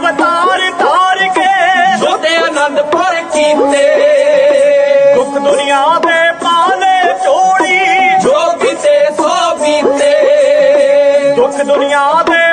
ਅਵਤਾਰ ਧਾਰ ਕੇ ਸੋਦੇ ਆਨੰਦਪੁਰ ਕੀਤੇ। ਦੁੱਖ ਦੁਨੀਆ ਦੇ ਪਾਲੇ ਚੋੜੀ ਜੋ ਕਿਤੇ ਸੋ ਬੀਤੇ। ਦੁੱਖ ਦੁਨੀਆ ਦੇ